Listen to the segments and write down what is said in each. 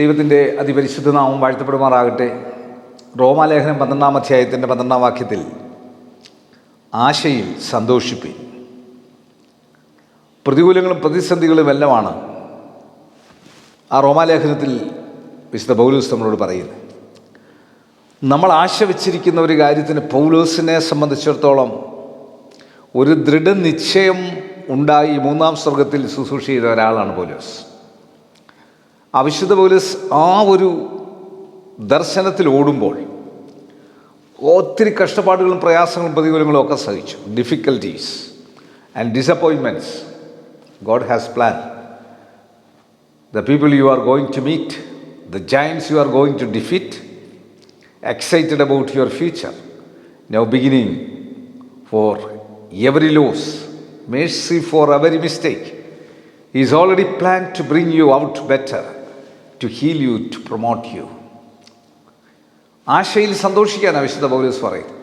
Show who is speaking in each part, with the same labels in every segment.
Speaker 1: ദൈവത്തിന്റെ അതിപരിശുദ്ധ നാമം വാഴ്ത്തപ്പെടുമാറാകട്ടെ. റോമാലേഖനം പന്ത്രണ്ടാം അധ്യായത്തിന്റെ പന്ത്രണ്ടാം വാക്യത്തിൽ ആശയിൽ സന്തോഷിപ്പി പ്രതികൂലങ്ങളും പ്രതിസന്ധികളും എല്ലാമാണ് ആ റോമാലേഖനത്തിൽ വിശുദ്ധ പൗലോസ് നമ്മളോട് പറയുന്നത്. നമ്മൾ ആശ വച്ചിരിക്കുന്ന ഒരു കാര്യത്തിന് പൗലോസിനെ സംബന്ധിച്ചിടത്തോളം ഒരു ദൃഢനിശ്ചയം ഉണ്ടായി മൂന്നാം സ്വർഗത്തിൽ ശുശ്രൂഷ ചെയ്ത ഒരാളാണ് പൗലോസ്. അവിശുദ്ധ പോലീസ് ആ ഒരു ദർശനത്തിൽ ഓടുമ്പോൾ ഒത്തിരി കഷ്ടപ്പാടുകളും പ്രയാസങ്ങളും പ്രതികൂലങ്ങളും ഒക്കെ സഹിച്ചു. Difficulties and disappointments God has plan the people you are going to meet the giants you are going to defeat excited about your future now beginning for every loss mercy for every mistake is already plan to bring you out better to heal you to promote you ആശയിൽ സന്തോഷിക്കാൻ വിശുദ്ധ പൗലോസ് പറയും.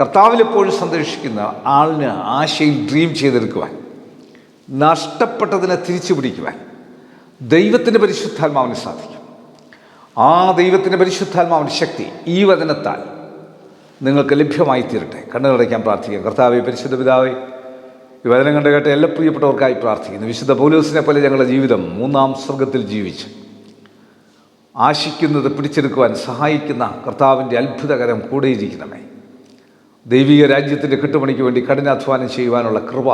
Speaker 1: കർത്താവിൽ എപ്പോഴും സന്തോഷിക്കുന്ന ആളിന് ആശയിൽ dream ചെയ്തെടുക്കുവാൻ നഷ്ടപ്പെട്ടതിനെ തിരിച്ചു പിടിക്കുവാൻ ദൈവത്തിന്റെ പരിശുദ്ധാത്മാവിന് സാധിക്കും. ആ ദൈവത്തിന്റെ പരിശുദ്ധാത്മാവിന്റെ ശക്തി ഈ വചനത്താൽ നിങ്ങൾക്ക് ലഭ്യമായി തീരട്ടെ. കണ്ണുകളടയ്ക്കാൻ പ്രാർത്ഥിക്കാം. കർത്താവെ പരിശുദ്ധ പിതാവേ ഈ വചനം കണ്ട് കേട്ട എല്ലാ പ്രിയപ്പെട്ടവർക്കായി പ്രാർത്ഥിക്കുന്നു. വിശുദ്ധ പൗലോസിനെ പോലെ ഞങ്ങളുടെ ജീവിതം മൂന്നാം സ്വർഗത്തിൽ ജീവിച്ച് ആശിക്കുന്നത് പിടിച്ചെടുക്കുവാൻ സഹായിക്കുന്ന കർത്താവിന്റെ അത്ഭുതകരം കൂടെയിരിക്കണമേ. ദൈവിക രാജ്യത്തിന്റെ കെട്ടുപണിക്ക് വേണ്ടി കഠിനാധ്വാനം ചെയ്യുവാനുള്ള കൃപ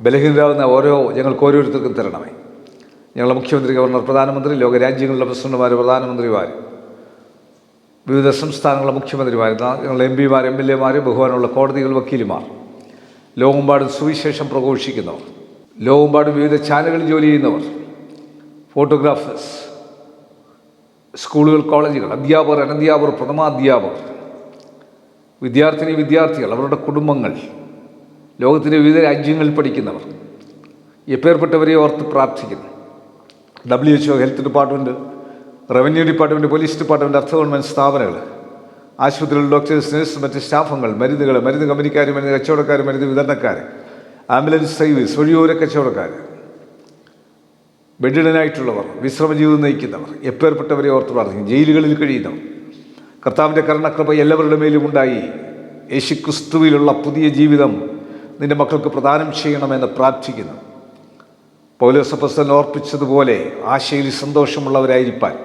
Speaker 1: ബലഹീനരാകുന്ന ഓരോ ഞങ്ങൾക്ക് ഓരോരുത്തർക്കും തരണമേ. ഞങ്ങളുടെ മുഖ്യമന്ത്രി ഗവർണർ പ്രധാനമന്ത്രി ലോകരാജ്യങ്ങളുടെ പ്രസിഡന്റുമാർ പ്രധാനമന്ത്രിമാർ വിവിധ സംസ്ഥാനങ്ങളിലെ മുഖ്യമന്ത്രിമാർ ഞങ്ങളുടെ എം പിമാർ എം എൽ എമാർ ബഹുമാനമുള്ള കോടതികൾ വക്കീലുമാർ ലോകമെമ്പാടും സുവിശേഷം പ്രഘോഷിക്കുന്നവർ ലോകമെമ്പാടും വിവിധ ചാനലുകളിൽ ജോലി ചെയ്യുന്നവർ ഫോട്ടോഗ്രാഫേഴ്സ് സ്കൂളുകൾ കോളേജുകൾ അധ്യാപകർ അനധ്യാപകർ പ്രഥമാധ്യാപകർ വിദ്യാർത്ഥിനി വിദ്യാർത്ഥികൾ അവരുടെ കുടുംബങ്ങൾ ലോകത്തിന്റെ വിവിധ രാജ്യങ്ങളിൽ പഠിക്കുന്നവർ എപ്പേർപ്പെട്ടവരെ ഓർത്ത് പ്രാർത്ഥിക്കുന്നു. W H O health department revenue department police department അർത്ഥ ഗവൺമെന്റ് സ്ഥാപനങ്ങൾ ആശുപത്രികൾ ഡോക്ടേഴ്സ് നഴ്സ് മറ്റ് സ്റ്റാഫുകൾ മരുന്നുകൾ മരുന്ന് കമ്പനിക്കാർ മരുന്ന് കച്ചവടക്കാർ മരുന്ന് വിതരണക്കാർ ആംബുലൻസ് സർവീസ് വഴിയോര കച്ചവടക്കാർ ബെഡിഡനായിട്ടുള്ളവർ വിശ്രമജീവിതം നയിക്കുന്നവർ എപ്പേർപ്പെട്ടവരെ ഓർത്ത് പ്രാർത്ഥിക്കും. ജയിലുകളിൽ കഴിയുന്നവർ. കർത്താവിന്റെ കരണക്രമ എല്ലാവരുടെ മേലും ഉണ്ടായി. യേശു ക്രിസ്തുവിലുള്ള പുതിയ ജീവിതം നിന്റെ മക്കൾക്ക് പ്രദാനം ചെയ്യണമെന്ന് പ്രാർത്ഥിക്കുന്നു. പൗലോസപ്പസ്തൻ ഓർപ്പിച്ചതുപോലെ ആശയിൽ സന്തോഷമുള്ളവരായിരിക്കാൻ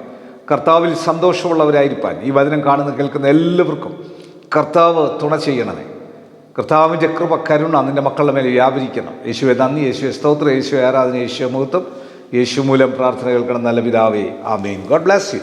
Speaker 1: കർത്താവിൽ സന്തോഷമുള്ളവരായിരിക്കാൻ ഈ വചനം കാണുന്ന കേൾക്കുന്ന എല്ലാവർക്കും കർത്താവ് തുണ ചെയ്യണമേ. കർത്താവിന്റെ കൃപ കരുണ നിന്റെ മക്കളുടെ മേലെ വ്യാപരിക്കണം. യേശുവെ നന്ദി. യേശുവെ സ്തോത്രം. യേശുവെ ആരാധന. യേശുവെ മുഹൂർത്തം യേശു മൂലം പ്രാർത്ഥന കേൾക്കണം നല്ല പിതാവേ. ആമേൻ. ഗോഡ് ബ്ലാസ് യു